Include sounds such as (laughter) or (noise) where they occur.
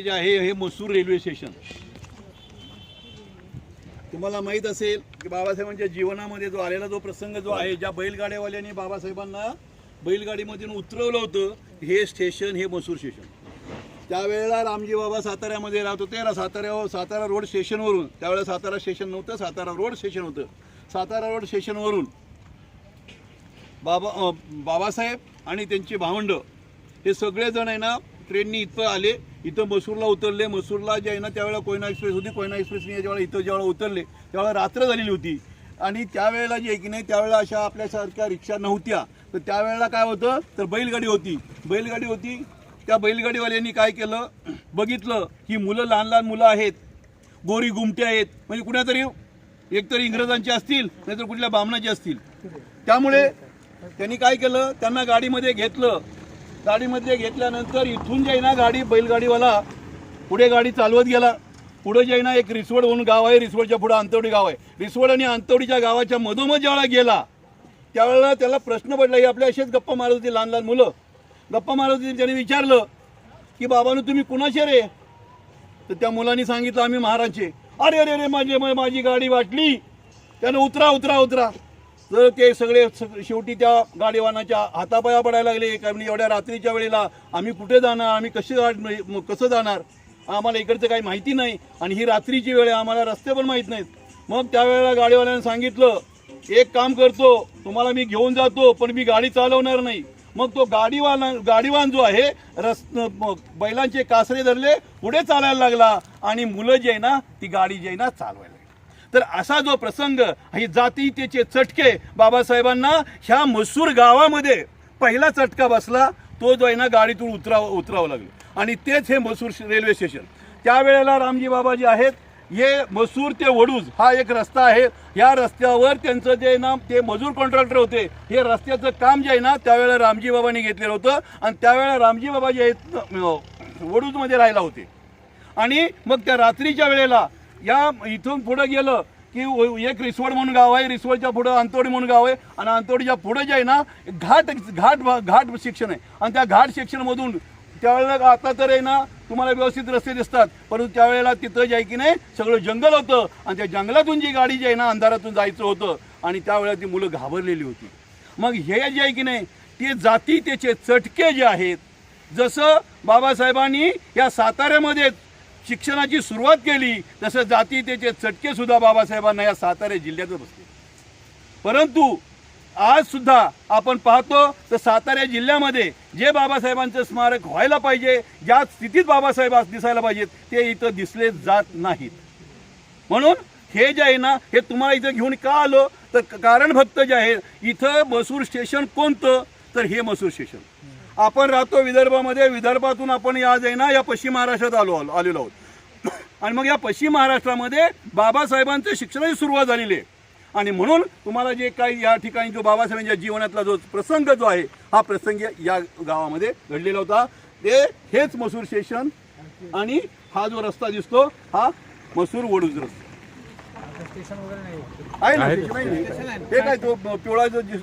हे जे आहे हे मसूर रेल्वे स्टेशन. तुम्हाला माहीत असेल की बाबासाहेबांच्या जीवनामध्ये जो आलेला जो प्रसंग जो आहे ज्या बैलगाड्यावाल्यांनी बाबासाहेबांना बैलगाडीमधून उतरवलं होतं हे स्टेशन हे मसूर स्टेशन. त्यावेळेला रामजी बाबा साताऱ्यामध्ये राहत होते. रा- साताऱ्या सातारा रोड स्टेशनवरून त्यावेळेला सातारा स्टेशन नव्हतं सातारा रोड स्टेशन होतं. सातारा रोड स्टेशनवरून बाबा बाबासाहेब आणि त्यांची भावंड हे सगळेजण आहे ना ट्रेननी इथं आले इथं मसूरला उतरले. मसूरला जे आहे ना त्यावेळेला कोयना एक्सप्रेस होती. कोयना एक्सप्रेसने ज्यावेळेला इथं ज्यावेळेला उतरले त्यावेळेला रात्र झालेली होती. आणि त्यावेळेला जे आहे की नाही त्यावेळेला अशा आपल्यासारख्या रिक्षा नव्हत्या. तर त्यावेळेला काय होतं तर बैलगाडी होती. बैलगाडी होती. त्या बैलगाडीवाल्यांनी काय केलं बघितलं की मुलं लहान लहान मुलं आहेत. गोरी गुमटे आहेत. म्हणजे कुणातरी एकतर इंग्रजांचे असतील नाहीतर कुठल्या बामणाचे असतील. त्यामुळे त्यांनी काय केलं त्यांना गाडीमध्ये घेतलं. गाडीमध्ये घेतल्यानंतर इथून जे आहे ना गाडी बैलगाडीवाला पुढे गाडी चालवत गेला. पुढे जे आहे ना एक रिसवड म्हणून गाव आहे. रिसवडच्या पुढे अंतवडी गाव आहे. रिसवड आणि अंतवडीच्या गावाच्या मधोमध ज्यावेळेला गेला त्यावेळेला त्याला प्रश्न पडला. की आपल्या असेच गप्पा मारत होती लहान लहान मुलं. गप्पा मारत होती त्याने विचारलं की बाबांनो तुम्ही कुणाचे रे? तर त्या मुलांनी सांगितलं आम्ही महाराजचे अरे अरे अरे माझे माझी गाडी वाटली. त्यानं उतरा उतरा उतरा. तर ते सगळे शेवटी त्या गाडीवानाच्या हातापाया पडायला लागले. कारण एवढ्या रात्रीच्या वेळेला आम्ही कुठे जाणार? आम्ही कसे म्हणजे कसं जाणार? आम्हाला इकडचं काही माहिती नाही. आणि ही रात्रीची वेळ आहे. आम्हाला रस्ते पण माहीत नाहीत. मग त्यावेळेला गाडीवाल्यानं सांगितलं एक काम करतो. तुम्हाला मी घेऊन जातो पण मी गाडी चालवणार नाही. मग तो गाडीवान गाडीवान जो आहे रस बैलांचे कासरे धरले पुढे चालायला लागला. आणि मुलं जी आहे ना ती गाडी जी आहे ना चालवायला लागली तर असा जो प्रसंग ही जातीतेचे चटके बाबासाहेबांना ह्या मसूर गावामध्ये पहिला चटका बसला तो जो आहे ना गाडीतून उतराव उतरावं लागलं. आणि तेच हे मसूर रेल्वे स्टेशन. त्यावेळेला रामजी बाबा जे आहेत. हे मसूर ते वडूज हा एक रस्ता आहे. या रस्त्यावर त्यांचं जे ना ते मजूर कॉन्ट्रॅक्टर होते हे रस्त्याचं काम जे आहे ना त्यावेळेला रामजी बाबांनी घेतलेलं होतं. आणि त्यावेळेला रामजी बाबा जे आहेत वडूजमध्ये राहायला होते. आणि मग त्या रात्रीच्या वेळेला या इथून पुढं गेलं की एक रिसवड म्हणून गाव आहे रिसवडच्या पुढं अंतोडी म्हणून गाव आहे आणि अंतोडीच्या पुढं जे आहे ना घाट घाट घाट शिक्षण आहे. आणि त्या घाट शिक्षणमधून त्यावेळेला आता तर आहे ना तुम्हाला व्यवस्थित रस्ते दिसतात परंतु त्यावेळेला तिथं जे आहे की नाही सगळं जंगल होतं आणि त्या जंगलातून जी गाडी जी आहे ना अंधारातून जायचं होतं आणि त्यावेळेला ती मुलं घाबरलेली होती. मग हे जे आहे की नाही ते जाती त्याचे चटके जे आहेत जसं बाबासाहेबांनी या साताऱ्यामध्ये शिक्षणाची सुरुवात केली तसं जाती त्याचे चटके सुद्धा बाबासाहेबांना या सातारा जिल्ह्यातच बसले. परंतु आज सुद्धा आपण पाहतो तर सातारा जिल्ह्यामध्ये जे बाबासाहेबांचं स्मारक व्हायला पाहिजे ज्या स्थितीत बाबासाहेब आज दिसायला पाहिजेत ते इथं दिसले जात नाहीत. म्हणून हे जे आहे ना हे तुम्हाला इथं घेऊन का आलो? तर कारण फक्त जे आहे इथं मसूर स्टेशन कोणतं? तर हे मसूर स्टेशन. आपण राहतो विदर्भामध्ये विदर्भातून आपण या ना या पश्चिम महाराष्ट्रात आलो आलो आलेलो आहोत. (coughs) आणि मग या पश्चिम महाराष्ट्रामध्ये बाबासाहेबांचं शिक्षणाची सुरुवात झालेली आहे. आणि म्हणून तुम्हाला जे काही या ठिकाणी जो बाबासाहेबांच्या जीवनातला जो प्रसंग जो आहे हा प्रसंग या गावामध्ये घडलेला होता. ते हेच मसूर स्टेशन आणि हा जो रस्ता दिसतो हा मसूर वडूज रस्ता. स्टेशन वगैरे नाही आहे. ना? हे काय तो पिवळा जो दिस-